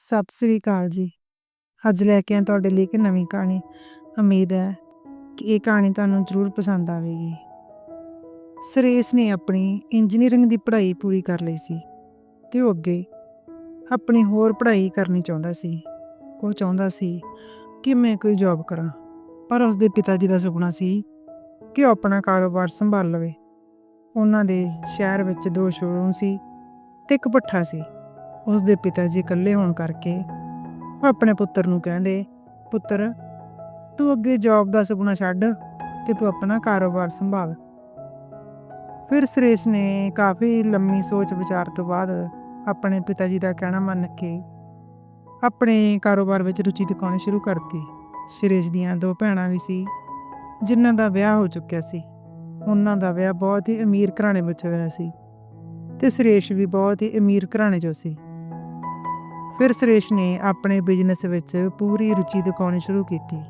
ਸਤਿ ਸ੍ਰੀ ਅਕਾਲ ਜੀ। ਅੱਜ ਲੈ ਕੇ ਆ ਤੁਹਾਡੇ ਲਈ ਇੱਕ ਨਵੀਂ ਕਹਾਣੀ। ਉਮੀਦ ਹੈ ਕਿ ਇਹ ਕਹਾਣੀ ਤੁਹਾਨੂੰ ਜ਼ਰੂਰ ਪਸੰਦ ਆਵੇਗੀ। ਸੁਰੇਸ਼ ਨੇ ਆਪਣੀ ਇੰਜੀਨੀਅਰਿੰਗ ਦੀ ਪੜ੍ਹਾਈ ਪੂਰੀ ਕਰ ਲਈ ਸੀ ਤੇ ਉਹ ਅੱਗੇ ਆਪਣੀ ਹੋਰ ਪੜ੍ਹਾਈ ਕਰਨੀ ਚਾਹੁੰਦਾ ਸੀ। ਉਹ ਚਾਹੁੰਦਾ ਸੀ ਕਿ ਮੈਂ ਕੋਈ ਜੌਬ ਕਰਾਂ, ਪਰ ਉਸ ਦੇ ਪਿਤਾ ਜੀ ਦਾ ਸੁਪਨਾ ਸੀ ਕਿ ਉਹ ਆਪਣਾ ਕਾਰੋਬਾਰ ਸੰਭਾਲ ਲਵੇ। ਉਹਨਾਂ ਦੇ ਸ਼ਹਿਰ ਵਿੱਚ ਦੋ ਸ਼ੋਰੂਮ ਸੀ ਤੇ ਇੱਕ ਭੱਠਾ ਸੀ। ਉਸ ਦੇ ਪਿਤਾ ਜੀ ਇਕੱਲੇ ਹੋਣ ਕਰਕੇ ਉਹ ਆਪਣੇ ਪੁੱਤਰ ਨੂੰ ਕਹਿੰਦੇ, ਪੁੱਤਰ, ਤੂੰ ਅੱਗੇ ਜੌਬ ਦਾ ਸੁਪਨਾ ਛੱਡ ਤੇ ਤੂੰ ਆਪਣਾ ਕਾਰੋਬਾਰ ਸੰਭਾਲ। ਫਿਰ ਸੁਰੇਸ਼ ਨੇ ਕਾਫੀ ਲੰਮੀ ਸੋਚ ਵਿਚਾਰ ਤੋਂ ਬਾਅਦ ਆਪਣੇ ਪਿਤਾ ਜੀ ਦਾ ਕਹਿਣਾ ਮੰਨ ਕੇ ਆਪਣੇ ਕਾਰੋਬਾਰ ਵਿੱਚ ਰੁਚੀ ਦਿਖਾਉਣੀ ਸ਼ੁਰੂ ਕਰਤੀ। ਸੁਰੇਸ਼ ਦੀਆਂ ਦੋ ਭੈਣਾਂ ਵੀ ਸੀ, ਜਿਨ੍ਹਾਂ ਦਾ ਵਿਆਹ ਹੋ ਚੁੱਕਿਆ ਸੀ। ਉਹਨਾਂ ਦਾ ਵਿਆਹ ਬਹੁਤ ਹੀ ਅਮੀਰ ਘਰਾਣੇ ਵਿੱਚ ਹੋਇਆ ਸੀ ਤੇ ਸੁਰੇਸ਼ ਵੀ ਬਹੁਤ ਹੀ ਅਮੀਰ ਘਰਾਣੇ 'ਚੋਂ ਸੀ। ਫਿਰ ਸੁਰੇਸ਼ ਨੇ ਆਪਣੇ ਬਿਜ਼ਨਸ ਵਿੱਚ ਪੂਰੀ ਰੁਚੀ ਦਿਖਾਉਣੀ ਸ਼ੁਰੂ ਕੀਤੀ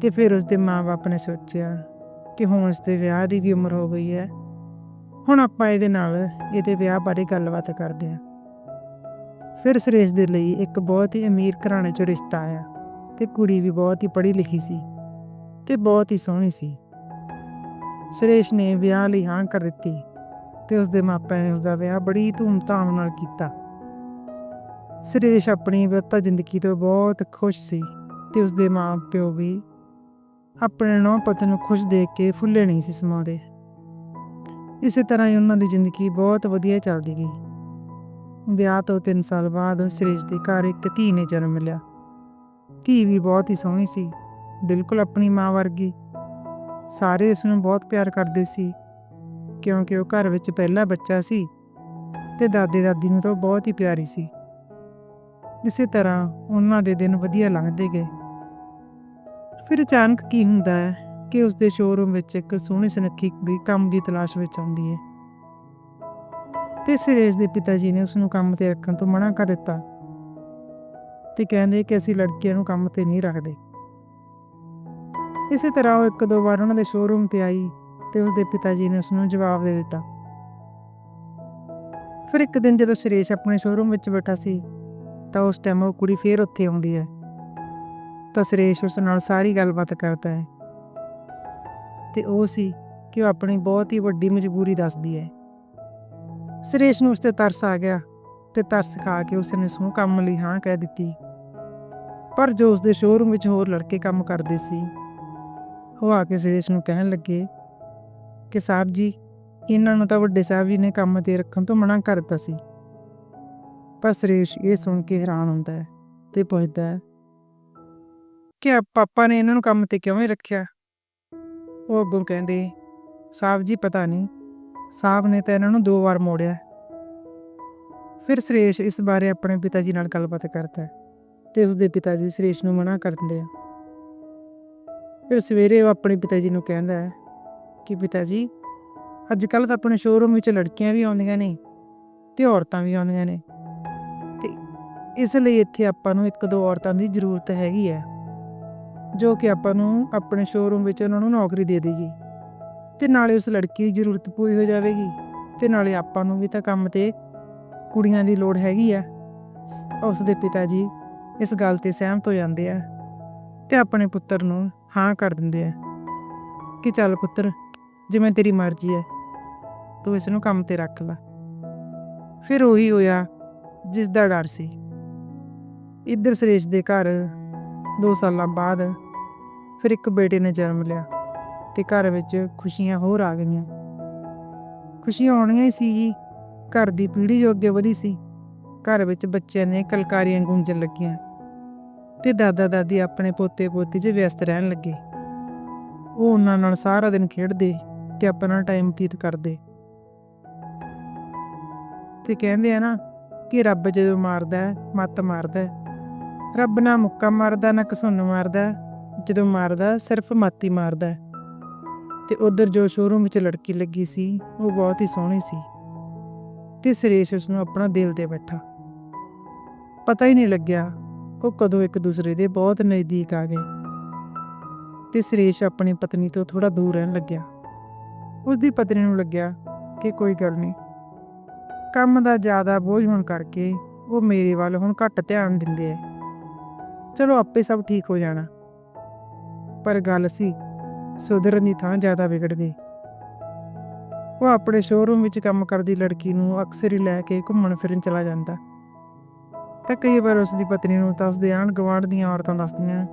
ਤੇ ਫਿਰ ਉਸਦੇ ਮਾਪੇ ਨੇ ਸੋਚਿਆ ਕਿ ਹੁਣ ਉਸਦੇ ਵਿਆਹ ਦੀ ਵੀ ਉਮਰ ਹੋ ਗਈ ਹੈ। ਹੁਣ ਆਪਾਂ ਇਹਦੇ ਨਾਲ ਇਹਦੇ ਵਿਆਹ ਬਾਰੇ ਗੱਲਬਾਤ ਕਰਦੇ ਹਾਂ। ਫਿਰ ਸੁਰੇਸ਼ ਦੇ ਲਈ ਇੱਕ ਬਹੁਤ ਹੀ ਅਮੀਰ ਘਰਾਣੇ 'ਚੋਂ ਰਿਸ਼ਤਾ ਆਇਆ ਤੇ ਕੁੜੀ ਵੀ ਬਹੁਤ ਹੀ ਪੜ੍ਹੀ ਲਿਖੀ ਸੀ ਤੇ ਬਹੁਤ ਹੀ ਸੋਹਣੀ ਸੀ। ਸੁਰੇਸ਼ ਨੇ ਵਿਆਹ ਲਈ ਹਾਂ ਕਰ ਦਿੱਤੀ ਤੇ ਉਸਦੇ ਮਾਪਿਆਂ ਨੇ ਉਸਦਾ ਵਿਆਹ ਬੜੀ ਧੂਮ-ਧਾਮ ਨਾਲ ਕੀਤਾ। ਸੁਰੇਸ਼ ਆਪਣੀ ਵਿਆਹਤਾ ਜ਼ਿੰਦਗੀ ਤੋਂ ਬਹੁਤ ਖੁਸ਼ ਸੀ ਤੇ ਉਸਦੇ ਮਾਪਿਓ ਵੀ ਆਪਣੇ ਨੌ ਪਤੀ ਨੂੰ ਖੁਸ਼ ਦੇਖ ਕੇ ਫੁੱਲੇ ਨਹੀਂ ਸੀ ਸਮਾਉਂਦੇ। ਇਸੇ ਤਰ੍ਹਾਂ ਹੀ ਉਹਨਾਂ ਦੀ ਜ਼ਿੰਦਗੀ ਬਹੁਤ ਵਧੀਆ ਚੱਲਦੀ ਗਈ। ਵਿਆਹ ਤੋਂ 3 ਸਾਲ ਬਾਅਦ ਸੁਰੇਸ਼ ਦੇ ਘਰ ਇੱਕ ਧੀ ਨੇ ਜਨਮ ਲਿਆ। ਧੀ ਵੀ ਬਹੁਤ ਹੀ ਸੋਹਣੀ ਸੀ, ਬਿਲਕੁਲ ਆਪਣੀ ਮਾਂ ਵਰਗੀ। ਸਾਰੇ ਉਸ ਨੂੰ ਬਹੁਤ ਪਿਆਰ ਕਰਦੇ ਸੀ, ਕਿਉਂਕਿ ਉਹ ਘਰ ਵਿੱਚ ਪਹਿਲਾ ਬੱਚਾ ਸੀ ਤੇ ਦਾਦੇ ਦਾਦੀ ਨੂੰ ਤਾਂ ਉਹ ਬਹੁਤ ਹੀ ਪਿਆਰੀ ਸੀ। ਇਸੇ ਤਰ੍ਹਾਂ ਉਹਨਾਂ ਦੇ ਦਿਨ ਵਧੀਆ ਲੰਘਦੇ ਗਏ। ਫਿਰ ਅਚਾਨਕ ਕੀ ਹੁੰਦਾ ਹੈ ਕਿ ਉਸ ਦੇ ਸ਼ੋਰੂਮ ਵਿੱਚ ਇੱਕ ਸੋਹਣੀ ਸੁਨੱਖੀ ਕੁੜੀ ਕੰਮ ਦੀ ਤਲਾਸ਼ ਵਿੱਚ ਆਉਂਦੀ ਹੈ। ਤੇ ਸੁਰੇਸ਼ ਦੇ ਪਿਤਾ ਜੀ ਨੇ ਉਸ ਨੂੰ ਕੰਮ ਤੇ ਰੱਖਣ ਤੋਂ ਮਨਾ ਕਰ ਦਿੱਤਾ ਤੇ ਕਹਿੰਦੇ ਕਿ ਅਸੀਂ ਲੜਕੀਆਂ ਨੂੰ ਕੰਮ ਤੇ ਨਹੀਂ ਰੱਖਦੇ। ਇਸੇ ਤਰ੍ਹਾਂ ਉਹ ਇੱਕ ਦੋ ਵਾਰ ਉਹਨਾਂ ਦੇ ਸ਼ੋਰੂਮ ਤੇ ਆਈ ਤੇ ਉਸ ਦੇ ਪਿਤਾ ਜੀ ਨੇ ਉਸ ਨੂੰ ਜਵਾਬ ਦੇ ਦਿੱਤਾ। ਫਿਰ ਇੱਕ ਦਿਨ ਜਦੋਂ ਸੁਰੇਸ਼ ਆਪਣੇ ਸ਼ੋਰੂਮ ਵਿੱਚ ਬੈਠਾ ਸੀ ਤਾਂ ਉਸ ਟਾਈਮ ਉਹ ਕੁੜੀ ਫੇਰ ਉੱਥੇ ਆਉਂਦੀ ਹੈ। ਤਾਂ ਸੁਰੇਸ਼ ਉਸ ਨਾਲ ਸਾਰੀ ਗੱਲਬਾਤ ਕਰਦਾ ਹੈ। ਤੇ ਉਹ ਸੀ ਕਿ ਉਹ ਆਪਣੀ ਬਹੁਤ ਹੀ ਵੱਡੀ ਮਜਬੂਰੀ ਦੱਸਦੀ ਹੈ। ਸੁਰੇਸ਼ ਨੂੰ ਉਸ ਤੇ ਤਰਸ ਆ ਗਿਆ ਤੇ ਤਰਸ ਖਾ ਕੇ ਉਸ ਨੇ ਉਸ ਕੰਮ ਲਈ ਹਾਂ ਕਹਿ ਦਿੱਤੀ। ਪਰ ਜੋ ਉਸ ਦੇ ਸ਼ੋਰੂਮ ਵਿੱਚ ਹੋਰ ਲੜਕੇ ਕੰਮ ਕਰਦੇ ਸੀ, ਉਹ ਆ ਕੇ ਸੁਰੇਸ਼ ਨੂੰ ਕਹਿਣ ਲੱਗੇ ਕਿ ਸਾਹਿਬ ਜੀ, ਇਹਨਾਂ ਨੂੰ ਤਾਂ ਵੱਡੇ ਸਾਹਿਬ ਜੀ ਨੇ ਕੰਮ ਤੇ ਰੱਖਣ ਤੋਂ ਮਨਾ ਕਰ ਦਿੱਤਾ ਸੀ। ਪਰ ਸੁਰੇਸ਼ ਇਹ ਸੁਣ ਕੇ ਹੈਰਾਨ ਹੁੰਦਾ ਹੈ ਤੇ ਪੁੱਛਦਾ ਹੈ ਕਿ ਪਾਪਾ ਨੇ ਇਹਨਾਂ ਨੂੰ ਕੰਮ ਤੇ ਕਿਵੇਂ ਰੱਖਿਆ? ਉਹ ਅੱਗੋਂ ਕਹਿੰਦੇ ਸਾਹਿਬ ਜੀ ਪਤਾ ਨਹੀਂ ਸਾਹਿਬ ਨੇ ਤਾਂ ਇਹਨਾਂ ਨੂੰ ਦੋ ਵਾਰ ਮੋੜਿਆ ਫਿਰ ਸੁਰੇਸ਼ ਇਸ ਬਾਰੇ ਆਪਣੇ ਪਿਤਾ ਜੀ ਨਾਲ ਗੱਲਬਾਤ ਕਰਦਾ ਹੈ ਤੇ ਉਸਦੇ ਪਿਤਾ ਜੀ ਸੁਰੇਸ਼ ਨੂੰ ਮਨਾ ਕਰ ਦਿੰਦੇ ਆ। ਫਿਰ ਸਵੇਰੇ ਉਹ ਆਪਣੇ ਪਿਤਾ ਜੀ ਨੂੰ ਕਹਿੰਦਾ ਹੈ ਕਿ ਪਿਤਾ ਜੀ, ਅੱਜ ਕੱਲ੍ਹ ਤਾਂ ਆਪਣੇ ਸ਼ੋਰੂਮ ਵਿੱਚ ਲੜਕੀਆਂ ਵੀ ਆਉਂਦੀਆਂ ਨੇ ਤੇ ਔਰਤਾਂ ਵੀ ਆਉਂਦੀਆਂ ਨੇ। ਇਸ ਲਈ ਇੱਥੇ ਆਪਾਂ ਨੂੰ ਇੱਕ ਦੋ ਔਰਤਾਂ ਦੀ ਜ਼ਰੂਰਤ ਹੈਗੀ ਹੈ, ਜੋ ਕਿ ਆਪਾਂ ਨੂੰ ਆਪਣੇ ਸ਼ੋਰੂਮ ਵਿੱਚ ਉਹਨਾਂ ਨੂੰ ਨੌਕਰੀ ਦੇ ਦੇਗੀ। ਤੇ ਨਾਲੇ ਉਸ ਲੜਕੀ ਦੀ ਜ਼ਰੂਰਤ ਪੂਰੀ ਹੋ ਜਾਵੇਗੀ, ਤੇ ਨਾਲੇ ਆਪਾਂ ਨੂੰ ਵੀ ਤਾਂ ਕੰਮ ਤੇ ਕੁੜੀਆਂ ਦੀ ਲੋੜ ਹੈਗੀ ਆ ਸ- ਉਸ ਦੇ ਪਿਤਾ ਜੀ ਇਸ ਗੱਲ ਤੇ ਸਹਿਮਤ ਹੋ ਜਾਂਦੇ ਆ ਤੇ ਆਪਣੇ ਪੁੱਤਰ ਨੂੰ ਹਾਂ ਕਰ ਦਿੰਦੇ ਆ ਕਿ ਚੱਲ ਪੁੱਤਰ, ਜਿਵੇਂ ਤੇਰੀ ਮਰਜ਼ੀ ਹੈ, ਤੂੰ ਇਸ ਨੂੰ ਕੰਮ ਤੇ ਰੱਖ ਲੈ। ਫਿਰ ਉਹੀ ਹੋਇਆ ਜਿਸ ਦਾ ਡਰ ਸੀ। ਇੱਧਰ ਸੁਰੇਸ਼ ਦੇ ਘਰ 2 ਸਾਲਾਂ ਬਾਅਦ ਫਿਰ ਇੱਕ ਬੇਟੇ ਨੇ ਜਨਮ ਲਿਆ ਤੇ ਘਰ ਵਿੱਚ ਖੁਸ਼ੀਆਂ ਹੋਰ ਆ ਗਈਆਂ। ਖੁਸ਼ੀਆਂ ਆਉਣੀਆਂ ਹੀ ਸੀ ਜੀ। ਘਰ ਦੀ ਪੀੜ੍ਹੀ ਜੋ ਅੱਗੇ ਵਧੀ ਸੀ ਘਰ ਵਿੱਚ ਬੱਚਿਆਂ ਨੇ ਕਲਕਾਰੀਆਂ ਗੂੰਜਣ ਲੱਗੀਆਂ ਤੇ ਦਾਦਾ ਦਾਦੀ ਆਪਣੇ ਪੋਤੇ ਪੋਤੀ 'ਚ ਵਿਅਸਤ ਰਹਿਣ ਲੱਗੇ। ਉਹ ਉਹਨਾਂ ਨਾਲ ਸਾਰਾ ਦਿਨ ਖੇਡਦੇ ਤੇ ਆਪਣਾ ਟਾਈਮ ਬਤੀਤ ਕਰਦੇ। ਤੇ ਕਹਿੰਦੇ ਆ ਨਾ ਕਿ ਰੱਬ ਜਦੋਂ ਮਾਰਦਾ ਹੈ, ਮੱਤ ਮਾਰਦਾ ਹੈ। ਰੱਬ ਨਾ ਮੁੱਕਾ ਮਾਰਦਾ, ਨਾ ਕਸੁੰਨ ਮਾਰਦਾ, ਜਦੋਂ ਮਾਰਦਾ, ਸਿਰਫ ਮਾਤੀ ਮਾਰਦਾ ਤੇ ਉਧਰ ਜੋ ਸ਼ੋਰੂਮ ਵਿੱਚ ਲੜਕੀ ਲੱਗੀ ਸੀ, ਉਹ ਬਹੁਤ ਹੀ ਸੋਹਣੀ ਸੀ। ਤੇ ਸੁਰੇਸ਼ ਉਸ ਨੂੰ ਆਪਣਾ ਦਿਲ ਦੇ ਬੈਠਾ। ਪਤਾ ਹੀ ਨਹੀਂ ਲੱਗਿਆ, ਉਹ ਕਦੋਂ ਇੱਕ ਦੂਸਰੇ ਦੇ ਬਹੁਤ ਨਜ਼ਦੀਕ ਆ ਗਏ। ਤੇ ਸੁਰੇਸ਼ ਆਪਣੀ ਪਤਨੀ ਤੋਂ ਥੋੜਾ ਦੂਰ ਰਹਿਣ ਲੱਗਿਆ। ਉਸ ਦੀ ਪਤਨੀ ਨੂੰ ਲੱਗਿਆ ਕਿ ਕੋਈ ਗੱਲ ਨਹੀਂ। ਕੰਮ ਦਾ ਜ਼ਿਆਦਾ ਬੋਝ ਹੋਣ ਕਰਕੇ ਉਹ ਮੇਰੇ ਵੱਲ ਹੁਣ ਘੱਟ ਧਿਆਨ ਦਿੰਦੇ ਐ ਚਲੋ ਆਪੇ ਸਭ ਠੀਕ ਹੋ ਜਾਣਾ। ਪਰ ਗੱਲ ਸੀ, ਸੁਧਰਨ ਦੀ ਥਾਂ ਜ਼ਿਆਦਾ ਵਿਗੜ ਗਈ। ਉਹ ਆਪਣੇ ਸ਼ੋਰੂਮ ਵਿੱਚ ਕੰਮ ਕਰਦੀ ਲੜਕੀ ਨੂੰ ਅਕਸਰ ਹੀ ਲੈ ਕੇ ਘੁੰਮਣ ਫਿਰਨ ਚਲਾ ਜਾਂਦਾ। ਤਾਂ ਕਈ ਵਾਰ ਉਸ ਦੀ ਪਤਨੀ ਨੂੰ ਤਾਂ ਉਸਦੇ ਆਂਢ ਗੁਆਂਢ ਦੀਆਂ ਔਰਤਾਂ ਦੱਸਦੀਆਂ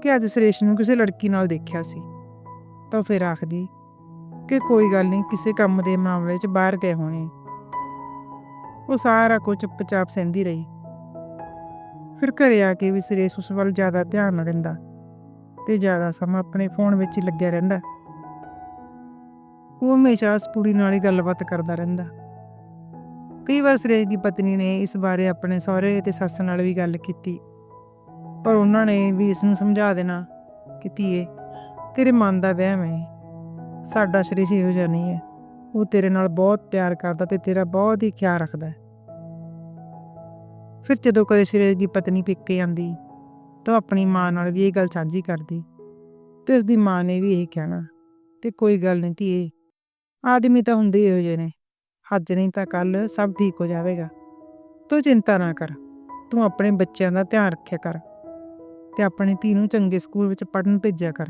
ਕਿ ਅੱਜ ਸੁਰੇਸ਼ ਨੂੰ ਕਿਸੇ ਲੜਕੀ ਨਾਲ ਦੇਖਿਆ ਸੀ। ਤਾਂ ਉਹ ਫਿਰ ਆਖਦੀ ਕਿ ਕੋਈ ਗੱਲ ਨਹੀਂ, ਕਿਸੇ ਕੰਮ ਦੇ ਮਾਮਲੇ 'ਚ ਬਾਹਰ ਗਏ ਹੋਣੇ। ਉਹ ਸਾਰਾ ਕੁਝ ਚੁੱਪਚਾਪ ਸਹਿੰਦੀ ਰਹੀ। ਫਿਰ ਘਰੇ ਆ ਕੇ ਵੀ ਸੁਰੇਸ਼ ਉਸ ਵੱਲ ਜ਼ਿਆਦਾ ਧਿਆਨ ਨਾ ਦਿੰਦਾ ਤੇ ਜ਼ਿਆਦਾ ਸਮਾਂ ਆਪਣੇ ਫੋਨ ਵਿੱਚ ਹੀ ਲੱਗਿਆ ਰਹਿੰਦਾ। ਉਹ ਹਮੇਸ਼ਾ ਉਸ ਕੁੜੀ ਨਾਲ ਹੀ ਗੱਲਬਾਤ ਕਰਦਾ ਰਹਿੰਦਾ। ਕਈ ਵਾਰ ਸੁਰੇਸ਼ ਦੀ ਪਤਨੀ ਨੇ ਇਸ ਬਾਰੇ ਆਪਣੇ ਸਹੁਰੇ ਤੇ ਸੱਸ ਨਾਲ ਵੀ ਗੱਲ ਕੀਤੀ। ਪਰ ਉਹਨਾਂ ਨੇ ਵੀ ਇਸ ਨੂੰ ਸਮਝਾ ਦੇਣਾ ਕਿ ਧੀਏ, ਤੇਰੇ ਮਨ ਦਾ ਵਹਿਮ ਹੈ ਸਾਡਾ ਸੁਰੇਸ਼ ਇਹੋ ਜਿਹਾ ਨਹੀਂ ਹੈ ਉਹ ਤੇਰੇ ਨਾਲ ਬਹੁਤ ਪਿਆਰ ਕਰਦਾ ਤੇ ਤੇਰਾ ਬਹੁਤ ਹੀ ਖਿਆਲ ਰੱਖਦਾ ਹੈ ਫਿਰ ਜਦੋਂ ਕਦੇ ਸੁਰੇਸ਼ ਦੀ ਪਤਨੀ ਪਿੱਕੇ ਆਂਦੀ, ਤਾਂ ਉਹ ਆਪਣੀ ਮਾਂ ਨਾਲ ਵੀ ਇਹ ਗੱਲ ਸਾਂਝੀ ਕਰਦੀ। ਤੇ ਉਸ ਦੀ ਮਾਂ ਨੇ ਵੀ ਇਹ ਕਹਿਣਾ, ਤੇ ਕੋਈ ਗੱਲ ਨਹੀਂ ਧੀਏ, ਆਦਮੀ ਤਾਂ ਹੁੰਦੇ ਹੀ ਇਹੋ ਜਿਹੇ ਨੇ। ਅੱਜ ਨਹੀਂ ਤਾਂ ਕੱਲ ਸਭ ਠੀਕ ਹੋ ਜਾਵੇਗਾ। ਤੂੰ ਚਿੰਤਾ ਨਾ ਕਰ, ਤੂੰ ਆਪਣੇ ਬੱਚਿਆਂ ਦਾ ਧਿਆਨ ਰੱਖਿਆ ਕਰ ਤੇ ਆਪਣੀ ਧੀ ਨੂੰ ਚੰਗੇ ਸਕੂਲ ਵਿੱਚ ਪੜ੍ਹਨ ਭੇਜਿਆ ਕਰ।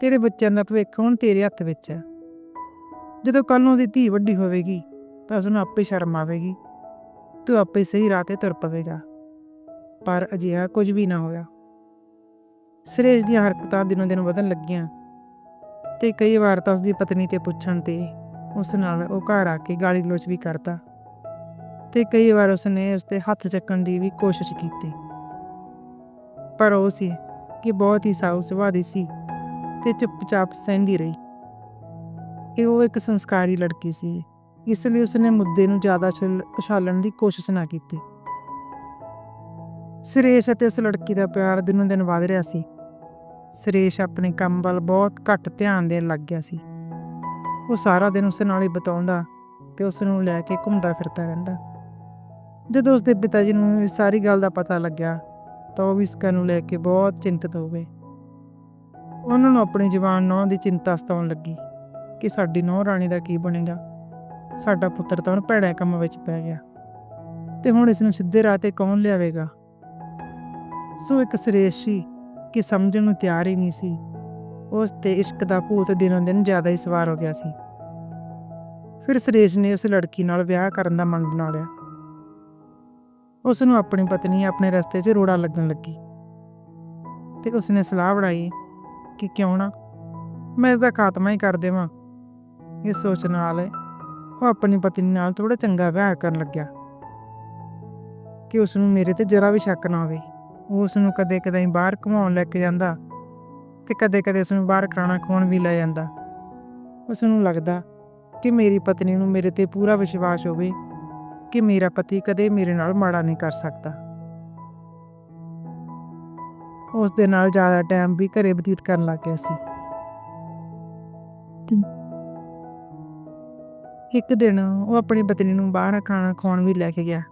ਤੇਰੇ ਬੱਚਿਆਂ ਦਾ ਭਵਿੱਖ ਹੁਣ ਤੇਰੇ ਹੱਥ ਵਿੱਚ ਹੈ। ਜਦੋਂ ਕੱਲ ਨੂੰ ਉਹਦੀ ਧੀ ਵੱਡੀ ਹੋਵੇਗੀ, ਤਾਂ ਉਸਨੂੰ ਆਪੇ ਸ਼ਰਮ ਆਵੇਗੀ। ਤੂੰ ਆਪੇ ਸਹੀ ਰਾਹ ਤੇ ਤੁਰ ਪਵੇਗਾ। ਪਰ ਅਜਿਹਾ ਕੁਝ ਵੀ ਨਾ ਹੋਇਆ। ਸ੍ਰੇਸ਼ ਦੀਆਂ ਹਰਕਤਾਂ ਦਿਨੋਂ ਦਿਨ ਵਧਣ ਲੱਗੀਆਂ ਤੇ ਕਈ ਵਾਰ ਤਾਂ ਉਸਦੀ ਪਤਨੀ ਤੇ ਪੁੱਛਣ ਤੇ ਉਸ ਨਾਲ ਉਹ ਘਰ ਆ ਕੇ ਗਾਲੀ ਗਲੋਚ ਵੀ ਕਰਦਾ ਤੇ ਕਈ ਵਾਰ ਉਸਨੇ ਉਸ ਹੱਥ ਚੱਕਣ ਦੀ ਵੀ ਕੋਸ਼ਿਸ਼ ਕੀਤੀ। ਪਰ ਉਹ ਸੀ ਕਿ ਬਹੁਤ ਹੀ ਸਾਊ ਸੁਭਾਅ ਦੀ ਸੀ ਤੇ ਚੁੱਪਚਾਪ ਸਹਿੰਦੀ ਰਹੀ। ਇਹ ਉਹ ਇੱਕ ਸੰਸਕਾਰੀ ਲੜਕੀ ਸੀ ਇਸ ਲਈ ਉਸਨੇ ਮੁੱਦੇ ਨੂੰ ਜ਼ਿਆਦਾ ਛਲ- ਉਛਾਲਣ ਦੀ ਕੋਸ਼ਿਸ਼ ਨਾ ਕੀਤੀ। ਸੁਰੇਸ਼ ਅਤੇ ਉਸ ਲੜਕੀ ਦਾ ਪਿਆਰ ਦਿਨੋਂ ਦਿਨ ਵਧ ਰਿਹਾ ਸੀ। ਸੁਰੇਸ਼ ਆਪਣੇ ਕੰਮ ਵੱਲ ਬਹੁਤ ਘੱਟ ਧਿਆਨ ਦੇਣ ਲੱਗ ਗਿਆ ਸੀ। ਉਹ ਸਾਰਾ ਦਿਨ ਉਸ ਨਾਲ ਹੀ ਬਿਤਾਉਂਦਾ ਤੇ ਉਸ ਨੂੰ ਲੈ ਕੇ ਘੁੰਮਦਾ ਫਿਰਦਾ ਰਹਿੰਦਾ। ਜਦੋਂ ਉਸਦੇ ਪਿਤਾ ਜੀ ਨੂੰ ਇਸ ਸਾਰੀ ਗੱਲ ਦਾ ਪਤਾ ਲੱਗਿਆ, ਤਾਂ ਉਹ ਵੀ ਇਸ ਗੱਲ ਨੂੰ ਲੈ ਕੇ ਬਹੁਤ ਚਿੰਤਤ ਹੋ ਗਏ। ਉਹਨਾਂ ਨੂੰ ਆਪਣੀ ਜਵਾਨ ਨੌਂ ਦੀ ਚਿੰਤਾ ਸਤਾਉਣ ਲੱਗੀ ਕਿ ਸਾਡੀ ਨੌਂ ਰਾਣੀ ਦਾ ਕੀ ਬਣੇਗਾ। ਸਾਡਾ ਪੁੱਤਰ ਤਾਂ ਹੁਣ ਭੈੜੇ ਕੰਮ ਵਿੱਚ ਪੈ ਗਿਆ। ਤੇ ਹੁਣ ਇਸ ਨੂੰ ਸਿੱਧੇ ਰਾਹ ਤੇ ਕੌਣ ਲਿਆਵੇਗਾ? ਸੋ ਇੱਕ ਸੁਰੇਸ਼ ਸੀ ਕਿ ਸਮਝਣ ਨੂੰ ਤਿਆਰ ਹੀ ਨਹੀਂ ਸੀ। ਉਸ ਤੇ ਇਸ਼ਕ ਦਾ ਭੂਤ ਦਿਨੋਂ ਦਿਨ ਜ਼ਿਆਦਾ ਹੀ ਸਵਾਰ ਹੋ ਗਿਆ ਸੀ। ਫਿਰ ਸੁਰੇਸ਼ ਨੇ ਉਸ ਲੜਕੀ ਨਾਲ ਵਿਆਹ ਕਰਨ ਦਾ ਮਨ ਬਣਾ ਲਿਆ। ਉਸ ਨੂੰ ਆਪਣੀ ਪਤਨੀ ਆਪਣੇ ਰਸਤੇ 'ਚ ਰੋੜਾ ਲੱਗਣ ਲੱਗੀ। ਤੇ ਉਸਨੇ ਸਲਾਹ ਬਣਾਈ ਕਿ ਕਿਉਂ ਨਾ? ਮੈਂ ਇਸ ਦਾ ਖਾਤਮਾ ਹੀ ਕਰ ਦੇਵਾਂ। ਇਹ ਸੋਚ ਨਾਲ ਉਹ ਆਪਣੀ ਪਤਨੀ ਨਾਲ ਥੋੜਾ ਚੰਗਾ ਵਿਆਹ ਕਰਨ ਲੱਗਿਆ। ਕਿ ਉਸ ਨੂੰ ਮੇਰੇ ਤੇ ਜਰਾ ਵੀ ਸ਼ੱਕ ਨਾ ਹੋਵੇ। ਉਹ ਉਸ ਨੂੰ ਕਦੇ ਕਦੇ ਬਾਹਰ ਘੁਮਾਉਣ ਲੈ ਕੇ ਜਾਂਦਾ ਤੇ ਕਦੇ ਕਦੇ ਉਸ ਨੂੰ ਬਾਹਰ ਖਾਣਾ ਖਵਾਉਣ ਵੀ ਲੈ ਜਾਂਦਾ। ਉਸ ਨੂੰ ਲੱਗਦਾ ਕਿ ਮੇਰੀ ਪਤਨੀ ਨੂੰ ਮੇਰੇ ਤੇ ਪੂਰਾ ਵਿਸ਼ਵਾਸ ਹੋਵੇ ਕਿ ਮੇਰਾ ਪਤੀ ਕਦੇ ਮੇਰੇ ਨਾਲ ਮਾੜਾ ਨਹੀਂ ਕਰ ਸਕਦਾ। ਉਸ ਦੇ ਨਾਲ ਜ਼ਿਆਦਾ ਟਾਈਮ ਵੀ ਘਰੇ ਬਤੀਤ ਕਰਨ ਲੱਗ ਗਿਆ ਸੀ। ਇੱਕ ਦਿਨ ਉਹ ਆਪਣੀ ਪਤਨੀ ਨੂੰ ਬਾਹਰ ਖਾਣਾ ਖਵਾਉਣ ਵੀ ਲੈ ਕੇ ਗਿਆ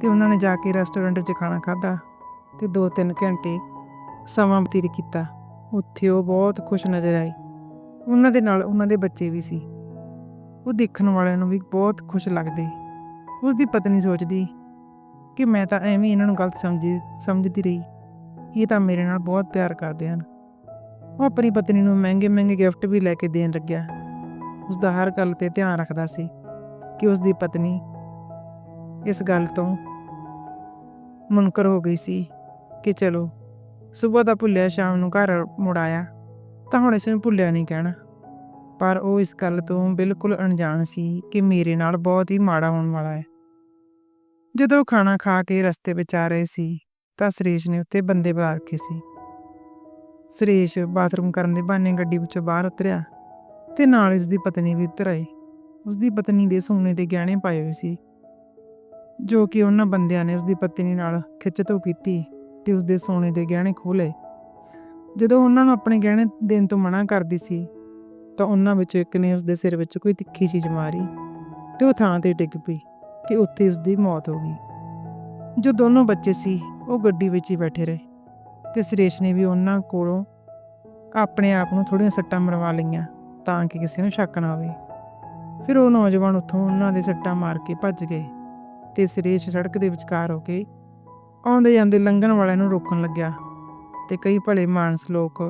ਤੇ ਉਹਨਾਂ ਨੇ ਜਾ ਕੇ ਰੈਸਟੋਰੈਂਟ 'ਚ ਖਾਣਾ ਖਾਧਾ ਤੇ 2-3 ਘੰਟੇ ਸਮਾਂ ਬਤੀਤ ਕੀਤਾ। ਉੱਥੇ ਉਹ ਬਹੁਤ ਖੁਸ਼ ਨਜ਼ਰ ਆਈ। ਉਹਨਾਂ ਦੇ ਨਾਲ ਉਹਨਾਂ ਦੇ ਬੱਚੇ ਵੀ ਸੀ। ਉਹ ਦੇਖਣ ਵਾਲਿਆਂ ਨੂੰ ਵੀ ਬਹੁਤ ਖੁਸ਼ ਲੱਗਦੇ। ਉਸ ਦੀ ਪਤਨੀ ਸੋਚਦੀ ਕਿ ਮੈਂ ਤਾਂ ਐਵੇਂ ਇਹਨਾਂ ਨੂੰ ਗਲਤ ਸਮਝੀ, ਸਮਝਦੀ ਰਹੀ। ਇਹ ਤਾਂ ਮੇਰੇ ਨਾਲ ਬਹੁਤ ਪਿਆਰ ਕਰਦੇ ਹਨ। ਉਹ ਆਪਣੀ ਪਤਨੀ ਨੂੰ ਮਹਿੰਗੇ ਮਹਿੰਗੇ ਗਿਫਟ ਵੀ ਲੈ ਕੇ ਦੇਣ ਲੱਗਿਆ। ਉਸ ਦਾ ਹਰ ਗੱਲ ਤੇ ਧਿਆਨ ਰੱਖਦਾ ਸੀ ਕਿ ਉਸ ਦੀ ਪਤਨੀ ਇਸ ਗੱਲ ਤੋਂ ਮੁਨਕਰ ਹੋ ਗਈ ਸੀ ਕਿ ਚਲੋ ਸਵੇਰ ਦਾ ਭੁੱਲਿਆ, ਸ਼ਾਮ ਨੂੰ ਘਰ ਮੁੜ ਆਇਆ ਤਾਂ ਹੁਣ ਇਸ ਨੂੰ ਭੁੱਲਿਆ ਨਹੀਂ ਕਹਿਣਾ। ਪਰ ਉਹ ਇਸ ਗੱਲ ਤੋਂ ਬਿਲਕੁਲ ਅਣਜਾਣ ਸੀ ਕਿ ਮੇਰੇ ਨਾਲ ਬਹੁਤ ਹੀ ਮਾੜਾ ਹੋਣ ਵਾਲਾ ਹੈ। ਜਦੋਂ ਉਹ ਖਾਣਾ ਖਾ ਕੇ ਰਸਤੇ ਵਿੱਚ ਆ ਰਹੇ ਸੀ ਤਾਂ ਸੁਰੇਸ਼ ਨੇ ਉੱਤੇ ਬੰਦੇ ਬੁਲਾ ਰੱਖੇ ਸੀ। ਸੁਰੇਸ਼ ਬਾਥਰੂਮ ਕਰਨ ਦੇ ਬਹਾਨੇ ਗੱਡੀ ਵਿੱਚੋਂ ਬਾਹਰ ਉਤਰਿਆ। ਤੇ ਨਾਲ ਉਸ ਦੀ ਪਤਨੀ ਵੀ ਉੱਤਰ ਆਈ। ਉਸ ਦੀ ਪਤਨੀ ਦੇ ਸੋਨੇ ਦੇ ਗਹਿਣੇ ਪਾਏ ਹੋਏ ਸੀ। ਜੋ ਕਿ ਉਹਨਾਂ ਬੰਦਿਆਂ ਨੇ ਉਸ ਦੀ ਪਤਨੀ ਨਾਲ ਖਿੱਚਤੋ ਕੀਤੀ ਤੇ ਉਸ ਦੇ ਸੋਨੇ ਦੇ ਗਹਿਣੇ ਖੋਲੇ ਜਦੋਂ ਉਹਨਾਂ ਨੂੰ ਆਪਣੇ ਗਹਿਣੇ ਦੇਣ ਤੋਂ ਮਨਾ ਕਰਦੀ ਸੀ, ਤਾਂ ਉਹਨਾਂ ਵਿੱਚੋਂ ਇੱਕ ਨੇ ਉਸ ਦੇ ਸਿਰ ਵਿੱਚ ਕੋਈ ਤਿੱਖੀ ਚੀਜ਼ ਮਾਰੀ ਤੇ ਉਹ ਥਾਂ ਤੇ ਡਿੱਗ ਪਈ ਤੇ ਉੱਥੇ ਉਸ ਦੀ ਮੌਤ ਹੋ ਗਈ। ਜੋ ਦੋਨੋਂ ਬੱਚੇ ਸੀ, ਉਹ ਗੱਡੀ ਵਿੱਚ ਹੀ ਬੈਠੇ ਰਹੇ ਤੇ ਸੁਰੇਸ਼ ਨੇ ਵੀ ਉਹਨਾਂ ਕੋਲੋਂ ਆਪਣੇ ਆਪ ਨੂੰ ਥੋੜੀਆਂ ਸੱਟਾਂ ਮਰਵਾ ਲਈਆਂ। ਤਾਂ ਕਿ ਕਿਸੇ ਨੂੰ ਸ਼ੱਕ ਨਾ ਹੋਵੇ। ਫਿਰ ਉਹ ਨੌਜਵਾਨ ਉੱਥੋਂ ਉਹਨਾਂ ਦੇ ਸੱਟਾਂ ਮਾਰ ਕੇ ਭੱਜ ਗਏ ਤੇ ਸੁਰੇਸ਼ ਸੜਕ ਦੇ ਵਿਚਕਾਰ ਹੋ ਕੇ ਆਉਂਦੇ ਜਾਂਦੇ ਲੰਘਣ ਵਾਲਿਆਂ ਨੂੰ ਰੋਕਣ ਲੱਗਿਆ ਤੇ ਕਈ ਭਲੇ ਮਾਨਸ ਲੋਕ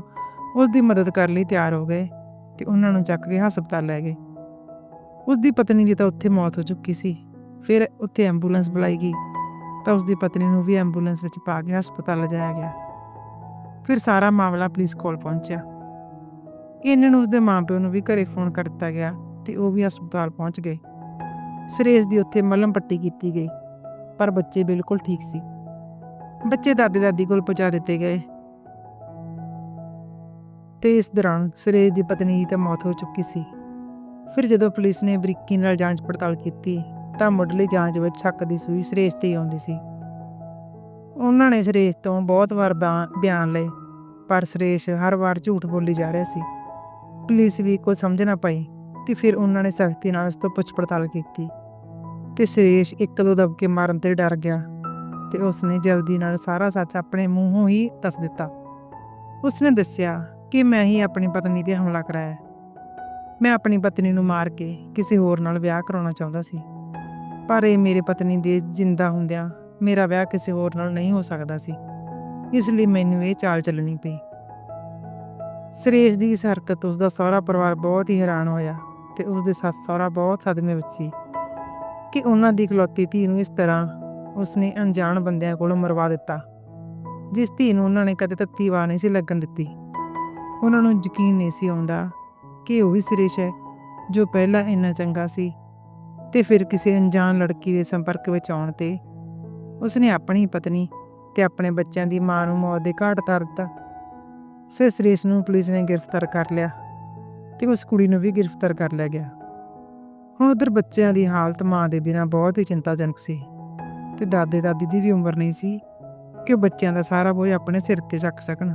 ਉਸ ਦੀ ਮਦਦ ਕਰਨ ਲਈ ਤਿਆਰ ਹੋ ਗਏ ਤੇ ਉਹਨਾਂ ਨੂੰ ਚੱਕ ਕੇ ਹਸਪਤਾਲ ਲੈ ਗਏ। ਉਸ ਦੀ ਪਤਨੀ ਦੀ ਤਾਂ ਉੱਥੇ ਮੌਤ ਹੋ ਚੁੱਕੀ ਸੀ। ਫਿਰ ਉੱਥੇ ਐਂਬੂਲੈਂਸ ਬੁਲਾਈ ਗਈ ਤਾਂ ਉਸ ਦੀ ਪਤਨੀ ਨੂੰ ਵੀ ਐਂਬੂਲੈਂਸ ਵਿੱਚ ਪਾ ਕੇ ਹਸਪਤਾਲ ਲਿਜਾਇਆ ਗਿਆ। ਫਿਰ ਸਾਰਾ ਮਾਮਲਾ ਪੁਲਿਸ ਕੋਲ ਪਹੁੰਚਿਆ। ਇਹਨਾਂ ਨੂੰ ਉਸਦੇ ਮਾਪਿਆਂ ਨੂੰ ਵੀ ਘਰੇ ਫੋਨ ਕਰ ਦਿੱਤਾ ਗਿਆ ਤੇ ਉਹ ਵੀ ਹਸਪਤਾਲ ਪਹੁੰਚ ਗਏ। ਸੁਰੇਸ਼ ਦੀ ਉੱਥੇ ਮਲਮ ਪੱਟੀ ਕੀਤੀ ਗਈ, ਪਰ ਬੱਚੇ ਬਿਲਕੁਲ ਠੀਕ ਸੀ। ਬੱਚੇ ਦਾਦੇ ਦਾਦੀ ਕੋਲ ਪਹੁੰਚਾ ਦਿੱਤੇ ਗਏ। ਤੇ ਇਸ ਦੌਰਾਨ ਸੁਰੇਸ਼ ਦੀ ਪਤਨੀ ਦੀ ਤਾਂ ਮੌਤ ਹੋ ਚੁੱਕੀ ਸੀ। ਫਿਰ ਜਦੋਂ ਪੁਲਿਸ ਨੇ ਬਰੀਕੀ ਨਾਲ ਜਾਂਚ ਪੜਤਾਲ ਕੀਤੀ, ਤਾਂ ਮੁੱਢਲੀ ਜਾਂਚ ਵਿੱਚ ਸ਼ੱਕ ਦੀ ਸੂਈ ਸੁਰੇਸ਼ ਤੇ ਆਉਂਦੀ ਸੀ। ਉਹਨਾਂ ਨੇ ਸੁਰੇਸ਼ ਤੋਂ ਬਹੁਤ ਵਾਰ ਬਿਆ- ਬਿਆਨ ਲਏ, ਪਰ ਸੁਰੇਸ਼ ਹਰ ਵਾਰ ਝੂਠ ਬੋਲੀ ਜਾ ਰਿਹਾ ਸੀ। ਪੁਲਿਸ ਵੀ ਕੁਝ ਸਮਝ ਨਾ ਪਈ ਤੇ ਫਿਰ ਉਹਨਾਂ ਨੇ ਸਖਤੀ ਨਾਲ ਉਸ ਤੋਂ ਪੁੱਛ ਪੜਤਾਲ ਕੀਤੀ ਤੇ ਸੁਰੇਸ਼ ਇੱਕ ਦੋ ਦਬਕੇ ਮਾਰਨ ਤੇ ਡਰ ਗਿਆ ਤੇ ਉਸਨੇ ਜਲਦੀ ਨਾਲ ਸਾਰਾ ਸੱਚ ਆਪਣੇ ਮੂੰਹੋਂ ਹੀ ਦੱਸ ਦਿੱਤਾ। ਉਸਨੇ ਦੱਸਿਆ ਕਿ ਮੈਂ ਹੀ ਆਪਣੀ ਪਤਨੀ ਤੇ ਹਮਲਾ ਕਰਾਇਆ। ਮੈਂ ਆਪਣੀ ਪਤਨੀ ਨੂੰ ਮਾਰ ਕੇ ਕਿਸੇ ਹੋਰ ਨਾਲ ਵਿਆਹ ਕਰਾਉਣਾ ਚਾਹੁੰਦਾ ਸੀ। ਪਰ ਇਹ ਮੇਰੇ ਪਤਨੀ ਦੇ ਜਿੰਦਾ ਹੁੰਦਿਆਂ ਮੇਰਾ ਵਿਆਹ ਕਿਸੇ ਹੋਰ ਨਾਲ ਨਹੀਂ ਹੋ ਸਕਦਾ ਸੀ। ਇਸ ਲਈ ਮੈਨੂੰ ਇਹ ਚਾਲ ਚੱਲਣੀ ਪਈ। ਸੁਰੇਸ਼ ਦੀ ਇਸ ਹਰਕਤ ਉਸ ਦਾ ਸਹੁਰਾ ਪਰਿਵਾਰ ਬਹੁਤ ਹੀ ਹੈਰਾਨ ਹੋਇਆ ਤੇ ਉਸ ਦੇ ਸੱਸ ਸਹੁਰਾ ਬਹੁਤ ਸਦਮੇ ਵਿੱਚ ਸੀ ਕਿ ਉਹਨਾਂ ਦੀ ਇਕਲੌਤੀ ਧੀ ਨੂੰ ਇਸ ਤਰ੍ਹਾਂ ਉਸਨੇ ਅਣਜਾਣ ਬੰਦਿਆਂ ਕੋਲੋਂ ਮਰਵਾ ਦਿੱਤਾ, ਜਿਸ ਧੀ ਨੂੰ ਉਹਨਾਂ ਨੇ ਕਦੇ ਤੱਤੀ ਵਾਹ ਨਹੀਂ ਸੀ ਲੱਗਣ ਦਿੱਤੀ। ਉਹਨਾਂ ਨੂੰ ਯਕੀਨ ਨਹੀਂ ਸੀ ਆਉਂਦਾ ਕਿ ਉਹ ਹੀ ਸੁਰੇਸ਼ ਹੈ, ਜੋ ਪਹਿਲਾਂ ਇੰਨਾ ਚੰਗਾ ਸੀ ਤੇ ਫਿਰ ਕਿਸੇ ਅਣਜਾਣ ਲੜਕੀ ਦੇ ਸੰਪਰਕ ਵਿੱਚ ਆਉਣ ਤੇ ਉਸਨੇ ਆਪਣੀ ਪਤਨੀ ਤੇ ਆਪਣੇ ਬੱਚਿਆਂ ਦੀ ਮਾਂ ਨੂੰ ਮੌਤ ਦੇ ਘਾਟ ਉਤਾਰ ਦਿੱਤਾ। ਫਿਰ ਸਰੀਸ ਨੂੰ ਪੁਲਿਸ ਨੇ ਗ੍ਰਿਫਤਾਰ ਕਰ ਲਿਆ ਤੇ ਉਸ ਕੁੜੀ ਨੂੰ ਵੀ ਗ੍ਰਿਫਤਾਰ ਕਰ ਲਿਆ ਗਿਆ। ਹੁਣ ਉਧਰ ਬੱਚਿਆਂ ਦੀ ਹਾਲਤ ਮਾਂ ਦੇ ਬਿਨਾਂ ਬਹੁਤ ਹੀ ਚਿੰਤਾਜਨਕ ਸੀ ਤੇ ਦਾਦੇ ਦਾਦੀ ਦੀ ਵੀ ਉਮਰ ਨਹੀਂ ਸੀ ਕਿ ਉਹ ਬੱਚਿਆਂ ਦਾ ਸਾਰਾ ਬੋਝ ਆਪਣੇ ਸਿਰ ਤੇ ਚੱਕ ਸਕਣ।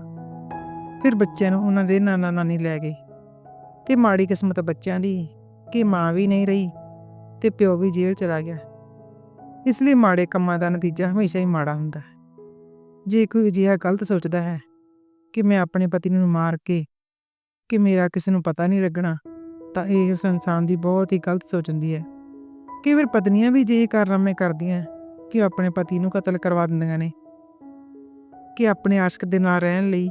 ਫਿਰ ਬੱਚਿਆਂ ਨੂੰ ਉਹਨਾਂ ਦੇ ਨਾਨਾ ਨਾਨੀ ਲੈ ਗਏ ਤੇ ਮਾੜੀ ਕਿਸਮਤ ਬੱਚਿਆਂ ਦੀ ਕਿ ਮਾਂ ਵੀ ਨਹੀਂ ਰਹੀ ਤੇ ਪਿਓ ਵੀ ਜੇਲ੍ਹ ਚਲਾ ਗਿਆ। ਇਸ ਲਈ ਮਾੜੇ ਕੰਮਾਂ ਦਾ ਨਤੀਜਾ ਹਮੇਸ਼ਾ ਹੀ ਮਾੜਾ ਹੁੰਦਾ ਹੈ। ਜੇ ਕੋਈ ਅਜਿਹਾ ਗਲਤ ਸੋਚਦਾ ਹੈ ਕਿ ਮੈਂ ਆਪਣੇ ਪਤੀ ਨੂੰ ਮਾਰ ਕੇ ਕਿ ਮੇਰਾ ਕਿਸੇ ਨੂੰ ਪਤਾ ਨਹੀਂ ਲੱਗਣਾ, ਤਾਂ ਇਹ ਉਸ ਇਨਸਾਨ ਦੀ ਬਹੁਤ ਹੀ ਗਲਤ ਸੋਚ ਹੁੰਦੀ ਹੈ। ਕਈ ਵਾਰ ਪਤਨੀਆਂ ਵੀ ਜੇ ਕਾਰਨਾਮੇ ਕਰਦੀਆਂ ਕਿ ਉਹ ਆਪਣੇ ਪਤੀ ਨੂੰ ਕਤਲ ਕਰਵਾ ਦਿੰਦੀਆਂ ਨੇ। ਕਿ ਆਪਣੇ ਆਸ਼ਕ ਦੇ ਨਾਲ ਰਹਿਣ ਲਈ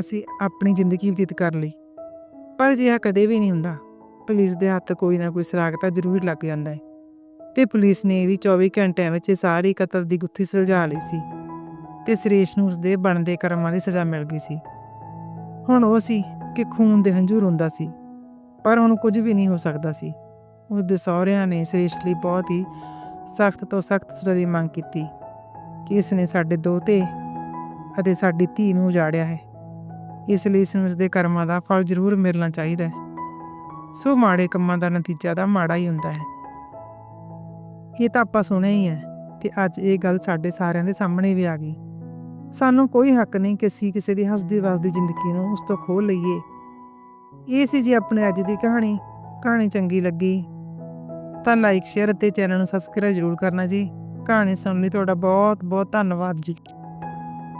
ਅਸੀਂ ਆਪਣੀ ਜ਼ਿੰਦਗੀ ਬਤੀਤ ਕਰ ਲਈ। ਪਰ ਅਜਿਹਾ ਕਦੇ ਵੀ ਨਹੀਂ ਹੁੰਦਾ। ਪੁਲਿਸ ਦੇ ਹੱਥ ਕੋਈ ਨਾ ਕੋਈ ਸਰਾਗ ਤਾਂ ਜ਼ਰੂਰ ਲੱਗ ਜਾਂਦਾ ਹੈ। ਤੇ ਪੁਲਿਸ ਨੇ ਵੀ 24 ਘੰਟਿਆਂ ਵਿੱਚ ਇਹ ਸਾਰੀ ਕਤਲ ਦੀ ਗੁੱਥੀ ਸੁਲਝਾ ਲਈ ਸੀ। ਤੇ ਸੁਰੇਸ਼ ਨੂੰ ਉਸਦੇ ਬਣਦੇ ਕਰਮਾਂ ਦੀ ਸਜ਼ਾ ਮਿਲ ਗਈ ਸੀ। ਹੁਣ ਉਹ ਸੀ ਕਿ ਖੂਨ ਦੇ ਹੰਝੂ ਰੋਂਦਾ ਸੀ, ਪਰ ਹੁਣ ਕੁਝ ਵੀ ਨਹੀਂ ਹੋ ਸਕਦਾ ਸੀ। ਉਸਦੇ ਸਹੁਰਿਆਂ ਨੇ ਸੁਰੇਸ਼ ਲਈ ਬਹੁਤ ਹੀ ਸਖਤ ਤੋਂ ਸਖਤ ਸਜ਼ਾ ਦੀ ਮੰਗ ਕੀਤੀ ਕਿ ਇਸ ਨੇ ਸਾਡੇ ਦੋਤੇ ਅਤੇ ਸਾਡੀ ਧੀ ਨੂੰ ਉਜਾੜਿਆ ਹੈ। ਇਸ ਲਈ ਇਸ ਨੂੰ ਉਸਦੇ ਕਰਮਾਂ ਦਾ ਫਲ ਜ਼ਰੂਰ ਮਿਲਣਾ ਚਾਹੀਦਾ ਹੈ। ਸੋ ਮਾੜੇ ਕੰਮਾਂ ਦਾ ਨਤੀਜਾ ਤਾਂ ਮਾੜਾ ਹੀ ਹੁੰਦਾ ਹੈ। ਇਹ ਤਾਂ ਆਪਾਂ ਸੁਣਿਆ ਹੀ ਹੈ ਤੇ ਅੱਜ ਇਹ ਗੱਲ ਸਾਡੇ ਸਾਰਿਆਂ ਦੇ ਸਾਹਮਣੇ ਵੀ ਆ ਗਈ। ਸਾਨੂੰ ਕੋਈ ਹੱਕ ਨਹੀਂ ਕਿ ਅਸੀਂ ਕਿਸੇ ਦੀ ਹੱਸਦੀ ਵਸਦੀ ਜ਼ਿੰਦਗੀ ਨੂੰ ਉਸ ਤੋਂ ਖੋਹ ਲਈਏ। ਇਹ ਸੀ ਜੀ ਆਪਣੇ ਅੱਜ ਦੀ ਕਹਾਣੀ। ਕਹਾਣੀ ਚੰਗੀ ਲੱਗੀ? ਤਾਂ ਲਾਈਕ ਸ਼ੇਅਰ ਅਤੇ ਚੈਨਲ ਨੂੰ ਸਬਸਕ੍ਰਾਈਬ ਜ਼ਰੂਰ ਕਰਨਾ ਜੀ। ਕਹਾਣੀ ਸੁਣਨ ਲਈ ਤੁਹਾਡਾ ਬਹੁਤ ਬਹੁਤ ਧੰਨਵਾਦ ਜੀ।